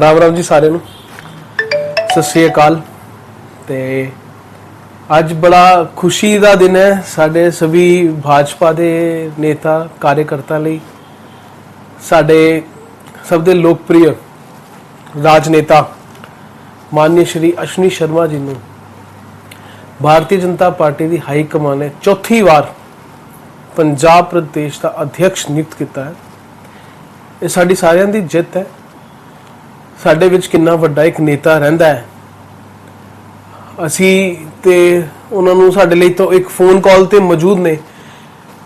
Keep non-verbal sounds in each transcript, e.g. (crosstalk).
ਰਾਮ ਰਾਮ ਜੀ ਸਾਰਿਆਂ ਨੂੰ। ਸਤਿ ਸ੍ਰੀ ਅਕਾਲ। ਤੇ ਅੱਜ ਬੜਾ ਖੁਸ਼ੀ ਦਾ ਦਿਨ ਹੈ ਸਾਡੇ ਸਭੀ ਭਾਜਪਾ ਦੇ ਨੇਤਾ ਕਾਰਜਕਰਤਾ ਲਈ। ਸਾਡੇ ਸਭ ਦੇ ਲੋਕਪ੍ਰਿਯ ਰਾਜਨੇਤਾ ਮਾਨਯ ਸ਼੍ਰੀ ਅਸ਼ਵਨੀ ਸ਼ਰਮਾ ਜੀ ਨੂੰ। ਭਾਰਤੀ ਜਨਤਾ ਪਾਰਟੀ ਦੀ ਹਾਈ ਕਮਾਨ ਨੇ ਚੌਥੀ ਵਾਰ ਪੰਜਾਬ ਪ੍ਰਦੇਸ਼ ਦਾ ਅਧਿਕਸ਼ ਨਿਯੁਕਤ ਕੀਤਾ ਹੈ। ਇਹ ਸਾਡੀ ਸਾਰਿਆਂ ਦੀ ਜਿੱਤ ਹੈ। ਸਾਡੇ ਵਿੱਚ ਕਿੰਨਾ ਵੱਡਾ ਇੱਕ ਨੇਤਾ ਰਹਿੰਦਾ ਹੈ। ਅਸੀਂ ਤੇ ਉਹਨਾਂ ਨੂੰ ਸਾਡੇ ਲਈ ਤਾਂ ਇੱਕ ਫੋਨ ਕਾਲ ਤੇ ਮੌਜੂਦ ਨੇ।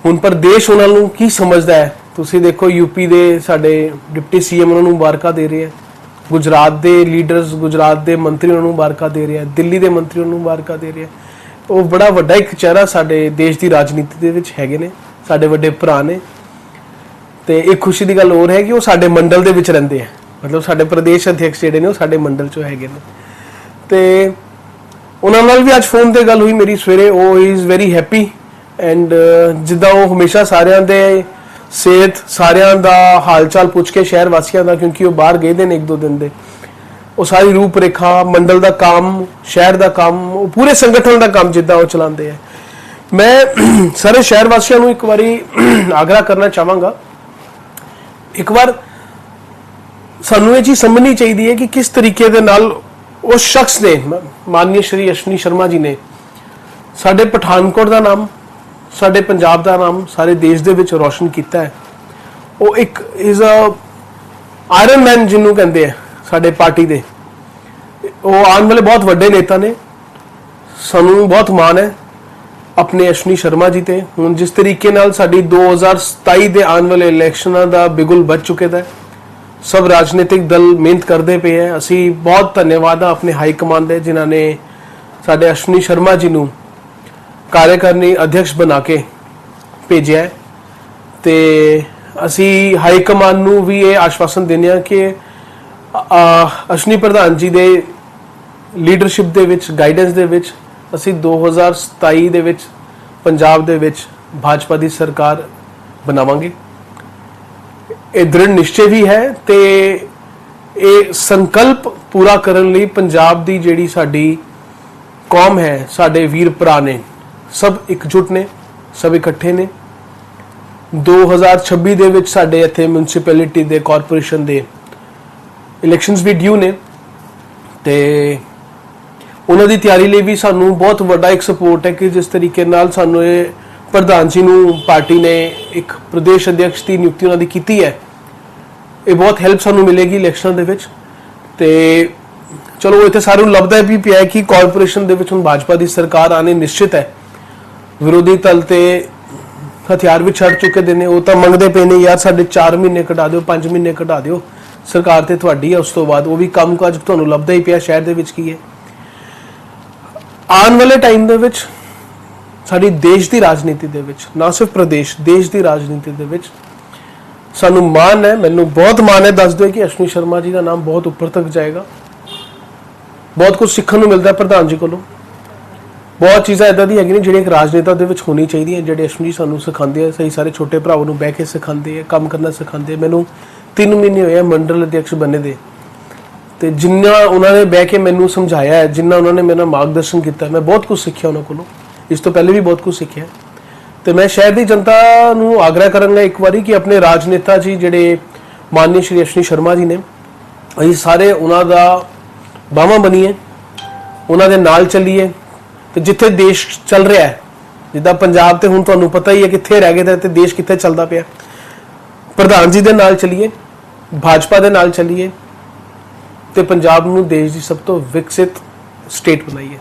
ਹੁਣ ਪਰ ਦੇਸ਼ ਉਹਨਾਂ ਨੂੰ ਕੀ ਸਮਝਦਾ ਹੈ? ਤੁਸੀਂ ਦੇਖੋ ਯੂਪੀ ਦੇ ਸਾਡੇ ਡਿਪਟੀ ਸੀਐਮ ਉਹਨਾਂ ਨੂੰ ਮੁਬਾਰਕਾਂ ਦੇ ਰਹੇ ਹੈ। ਗੁਜਰਾਤ ਦੇ ਲੀਡਰਸ ਗੁਜਰਾਤ ਦੇ ਮੰਤਰੀ ਉਹਨਾਂ ਨੂੰ ਮੁਬਾਰਕਾਂ ਦੇ ਰਹੇ ਹੈ। ਦਿੱਲੀ ਦੇ ਮੰਤਰੀ ਉਹਨਾਂ ਨੂੰ ਮੁਬਾਰਕਾਂ ਦੇ ਰਹੇ ਹੈ। ਉਹ ਬੜਾ ਵੱਡਾ ਇੱਕ ਚਿਹਰਾ ਸਾਡੇ ਦੇਸ਼ ਦੀ ਰਾਜਨੀਤੀ ਦੇ ਵਿੱਚ ਹੈਗੇ ਨੇ। ਸਾਡੇ ਵੱਡੇ ਭਰਾ ਨੇ। ਤੇ ਇਹ ਖੁਸ਼ੀ ਦੀ ਗੱਲ ਹੋਰ ਹੈ ਕਿ ਉਹ ਸਾਡੇ ਮੰਡਲ ਦੇ ਵਿੱਚ ਰਹਿੰਦੇ ਆ ਮਤਲਬ ਸਾਡੇ ਪ੍ਰਦੇਸ਼ ਅਧਿਕਸ਼ ਜਿਹੜੇ ਨੇ ਉਹ ਸਾਡੇ ਮੰਡਲ ਚੋਂ ਹੈਗੇ ਨੇ। ਤੇ ਉਹਨਾਂ ਨਾਲ ਵੀ ਅੱਜ ਫੋਨ ਤੇ ਗੱਲ ਹੋਈ ਮੇਰੀ ਸਵੇਰੇ, ਉਹ ਇਜ਼ ਵੈਰੀ ਹੈਪੀ ਐਂਡ ਜਿੱਦਾਂ ਉਹ ਹਮੇਸ਼ਾ ਸਾਰਿਆਂ ਦੇ ਸਿਹਤ, ਸਾਰਿਆਂ ਦਾ ਹਾਲ ਚਾਲ ਪੁੱਛ ਕੇ ਸ਼ਹਿਰ ਵਾਸੀਆਂ ਦਾ, ਕਿਉਂਕਿ ਉਹ ਬਾਹਰ ਗਏ ਦੇ ਨੇ ਇੱਕ ਦੋ ਦਿਨ ਦੇ। ਉਹ ਸਾਰੀ ਰੂਪ ਰੇਖਾ ਮੰਡਲ ਦਾ ਕੰਮ, ਸ਼ਹਿਰ ਦਾ ਕੰਮ, ਉਹ ਪੂਰੇ ਸੰਗਠਨ ਦਾ ਕੰਮ ਜਿੱਦਾਂ ਉਹ ਚਲਾਉਂਦੇ ਆ। ਮੈਂ (clears throat) ਸਾਰੇ ਸ਼ਹਿਰ ਵਾਸੀਆਂ ਨੂੰ ਇੱਕ ਵਾਰੀ (clears throat) ਆਗਰਾ ਕਰਨਾ ਚਾਹਾਂਗਾ। ਇੱਕ ਵਾਰ ਸਾਨੂੰ ਇਹ ਚੀਜ਼ ਸਮਝਣੀ ਚਾਹੀਦੀ ਹੈ ਕਿ ਕਿਸ ਤਰੀਕੇ ਦੇ ਨਾਲ ਉਸ ਸ਼ਖਸ ਨੇ, ਮ- ਸ਼੍ਰੀ ਅਸ਼ਵਨੀ ਸ਼ਰਮਾ ਜੀ ਨੇ, ਸਾਡੇ ਪਠਾਨਕੋਟ ਦਾ ਨਾਮ, ਸਾਡੇ ਪੰਜਾਬ ਦਾ ਨਾਮ, ਸਾਰੇ ਦੇਸ਼ ਦੇ ਵਿੱਚ ਰੌਸ਼ਨ ਕੀਤਾ ਹੈ। ਉਹ ਇੱਕ ਇਜ਼ ਅ ਆਇਰਨ ਮੈਨ ਜਿਹਨੂੰ ਕਹਿੰਦੇ ਆ ਸਾਡੇ ਪਾਰਟੀ ਦੇ। ਉਹ ਆਉਣ ਵਾਲੇ ਬਹੁਤ ਵੱਡੇ ਨੇਤਾ ਨੇ। ਸਾਨੂੰ ਬਹੁਤ ਮਾਣ ਹੈ ਆਪਣੇ ਅਸ਼ਵਨੀ ਸ਼ਰਮਾ ਜੀ ਤੇ। ਹੁਣ ਜਿਸ ਤਰੀਕੇ ਨਾਲ ਸਾਡੀ 2027 ਦੇ ਆਉਣ ਵਾਲੇ ਇਲੈਕਸ਼ਨਾਂ ਦਾ ਬਿਗੁਲ ਵੱਜ ਚੁੱਕੇ ਦਾ ਹੈ। ਸਭ ਰਾਜਨੀਤਿਕ ਦਲ ਮਿਹਨਤ ਕਰਦੇ ਪਏ ਹੈ। ਅਸੀਂ ਬਹੁਤ ਧੰਨਵਾਦ ਆ ਆਪਣੇ ਹਾਈ ਕਮਾਂਡ ਦੇ ਜਿਨ੍ਹਾਂ ਨੇ ਸਾਡੇ ਅਸ਼ਵਨੀ ਸ਼ਰਮਾ ਜੀ ਨੂੰ ਕਾਰਜਕਾਰਨੀ ਅਧਿਕਸ਼ ਬਣਾ ਕੇ ਭੇਜਿਆ ਹੈ। ਤੇ ਅਸੀਂ ਹਾਈ ਕਮਾਂਡ ਨੂੰ ਵੀ ਇਹ ਆਸ਼ਵਾਸਨ ਦਿੰਦੇ ਹਾਂ ਕਿ ਅ, ਅਸ਼ਵਨੀ ਪ੍ਰਧਾਨ ਜੀ ਦੇ ਲੀਡਰਸ਼ਿਪ ਦੇ ਵਿੱਚ ਗਾਈਡੈਂਸ ਦੇ ਵਿੱਚ ਅਸੀਂ 2027 ਦੇ ਵਿੱਚ ਪੰਜਾਬ ਦੇ ਵਿੱਚ ਭਾਜਪਾ ਦੀ ਸਰਕਾਰ ਬਣਾਵਾਂਗੇ। ਇਹ ਦ੍ਰਿੜ ਨਿਸ਼ਚੈ ਵੀ ਹੈ ਤੇ ਇਹ ਸੰਕਲਪ ਪੂਰਾ ਕਰਨ ਲਈ ਪੰਜਾਬ ਦੀ ਜਿਹੜੀ ਸਾਡੀ ਕੌਮ ਹੈ, ਸਾਡੇ ਵੀਰ ਭਰਾ ਨੇ, ਸਭ ਇਕਜੁੱਟ ਨੇ, ਸਭ ਇਕੱਠੇ ਨੇ। 2026 ਦੇ ਵਿੱਚ ਸਾਡੇ ਇੱਥੇ ਮਿਊਨਿਸਪੈਲਿਟੀ ਦੇ ਕਾਰਪੋਰੇਸ਼ਨ ਦੇ ਇਲੈਕਸ਼ਨਸ ਵੀ ਡਿਊ ਨੇ ਤੇ ਉਹਨਾਂ ਦੀ ਤਿਆਰੀ ਲਈ ਵੀ ਸਾਨੂੰ ਬਹੁਤ ਵੱਡਾ ਇੱਕ ਸਪੋਰਟ ਹੈ ਕਿ ਜਿਸ ਤਰੀਕੇ ਨਾਲ ਸਾਨੂੰ ਇਹ ਪ੍ਰਧਾਨ ਜੀ ਨੂੰ ਪਾਰਟੀ ਨੇ ਇੱਕ ਪ੍ਰਦੇਸ਼ ਅਧਿਕਸ਼ ਦੀ ਨਿਯੁਕਤੀ ਉਹਨਾਂ ਦੀ ਕੀਤੀ ਹੈ। ਇਹ ਬਹੁਤ ਹੈਲਪ ਸਾਨੂੰ ਮਿਲੇਗੀ ਇਲੈਕਸ਼ਨਾਂ ਦੇ ਵਿੱਚ। ਤੇ ਚਲੋ, ਇੱਥੇ ਸਾਰਿਆਂ ਨੂੰ ਲੱਭਦਾ ਵੀ ਪਿਆ ਕਿ ਕਾਰਪੋਰੇਸ਼ਨ ਦੇ ਵਿੱਚ ਹੁਣ ਭਾਜਪਾ ਦੀ ਸਰਕਾਰ ਆਣੇ ਨਿਸ਼ਚਿਤ ਹੈ। ਵਿਰੋਧੀ ਦਲ ਤੇ ਹਥਿਆਰ ਵੀ ਛੱਡ ਚੁੱਕੇ ਦੇ ਨੇ। ਉਹ ਤਾਂ ਮੰਗਦੇ ਪਏ ਨੇ, ਯਾਰ, ਸਾਡੇ 4 ਮਹੀਨੇ ਕਢਾ ਦਿਓ 5 ਮਹੀਨੇ ਕਢਾ ਦਿਓ। ਸਰਕਾਰ ਤੇ ਤੁਹਾਡੀ ਹੈ, ਉਸ ਤੋਂ ਬਾਅਦ ਉਹ ਵੀ ਕੰਮਕਾਜ ਤੁਹਾਨੂੰ ਲੱਭਦਾ ਹੀ ਪਿਆ, ਸ਼ਹਿਰ ਦੇ ਵਿੱਚ ਕੀ ਹੈ? ਆਉਣ ਵਾਲੇ ਟਾਈਮ ਦੇ ਵਿੱਚ ਸਾਡੀ ਦੇਸ਼ ਦੀ ਰਾਜਨੀਤੀ ਦੇ ਵਿੱਚ, ਨਾ ਸਿਰਫ ਪ੍ਰਦੇਸ਼, ਦੇਸ਼ ਦੀ ਰਾਜਨੀਤੀ ਦੇ ਵਿੱਚ ਸਾਨੂੰ ਮਾਣ ਹੈ, ਮੈਨੂੰ ਬਹੁਤ ਮਾਣ ਹੈ ਦੱਸ ਦਿਓ ਕਿ ਅਸ਼ਵਨੀ ਸ਼ਰਮਾ ਜੀ ਦਾ ਨਾਮ ਬਹੁਤ ਉੱਪਰ ਤੱਕ ਜਾਏਗਾ। ਬਹੁਤ ਕੁਝ ਸਿੱਖਣ ਨੂੰ ਮਿਲਦਾ ਪ੍ਰਧਾਨ ਜੀ ਕੋਲੋਂ। ਬਹੁਤ ਚੀਜ਼ਾਂ ਇਦਾਂ ਦੀਆਂ ਹੈਗੀਆਂ ਨੇ ਜਿਹੜੀਆਂ ਇੱਕ ਰਾਜਨੇਤਾ ਦੇ ਵਿੱਚ ਹੋਣੀ ਚਾਹੀਦੀਆਂ, ਜਿਹੜੇ ਅਸ਼ਵਨੀ ਜੀ ਸਾਨੂੰ ਸਿਖਾਉਂਦੇ ਆ, ਸਹੀ ਸਾਰੇ ਛੋਟੇ ਭਰਾਵਾਂ ਨੂੰ ਬਹਿ ਕੇ ਸਿਖਾਉਂਦੇ ਆ, ਕੰਮ ਕਰਨਾ ਸਿਖਾਉਂਦੇ ਆ। ਮੈਨੂੰ 3 ਮਹੀਨੇ ਹੋਏ ਆ ਮੰਡਲ ਅਧਿਕਸ਼ ਬਣੇ ਦੇ। ਤੇ ਜਿੰਨਾ ਉਹਨਾਂ ਨੇ ਬਹਿ ਕੇ ਮੈਨੂੰ ਸਮਝਾਇਆ ਹੈ, ਜਿੰਨਾ ਉਹਨਾਂ ਨੇ ਮੇਰਾ ਮਾਰਗਦਰਸ਼ਨ ਕੀਤਾ ਮੈਂ ਬਹੁਤ ਕੁਝ ਸਿੱਖਿਆ ਉਹਨਾਂ ਕੋਲੋਂ। ਇਸ ਤੋਂ ਪਹਿਲੇ ਵੀ ਬਹੁਤ ਕੁਝ ਸਿੱਖਿਆ ਤੇ ਮੈਂ ਸ਼ਹਿਰ ਦੀ ਜਨਤਾ ਨੂੰ ਆਗਰਾ ਕਰਾਂਗਾ ਇੱਕ ਵਾਰੀ ਕਿ ਆਪਣੇ ਰਾਜਨੇਤਾ ਜੀ ਜਿਹੜੇ ਮਾਨਨੀ ਸ਼੍ਰੀ ਅਸ਼ਵਨੀ ਸ਼ਰਮਾ ਜੀ ਨੇ, ਅਸੀਂ ਸਾਰੇ ਉਹਨਾਂ ਦਾ ਬਾਹਾਂ ਬਣੀਏ, ਉਹਨਾਂ ਦੇ ਨਾਲ ਚੱਲੀਏ ਤੇ ਜਿੱਥੇ ਦੇਸ਼ ਚੱਲ ਰਿਹਾ ਹੈ, ਜਿੱਦਾਂ ਪੰਜਾਬ ਤੇ ਹੁਣ ਤੁਹਾਨੂੰ ਪਤਾ ਹੀ ਹੈ ਕਿੱਥੇ ਰਹਿ ਗਏ ਤੇ ਤੇ ਦੇਸ਼ ਕਿੱਥੇ ਚੱਲਦਾ ਪਿਆ। ਪ੍ਰਧਾਨ ਜੀ ਦੇ ਨਾਲ ਚੱਲੀਏ, ਭਾਜਪਾ ਦੇ ਨਾਲ ਚੱਲੀਏ ਤੇ ਪੰਜਾਬ ਨੂੰ ਦੇਸ਼ ਦੀ ਸਭ ਤੋਂ ਵਿਕਸਿਤ ਸਟੇਟ ਬਣਾਈਏ।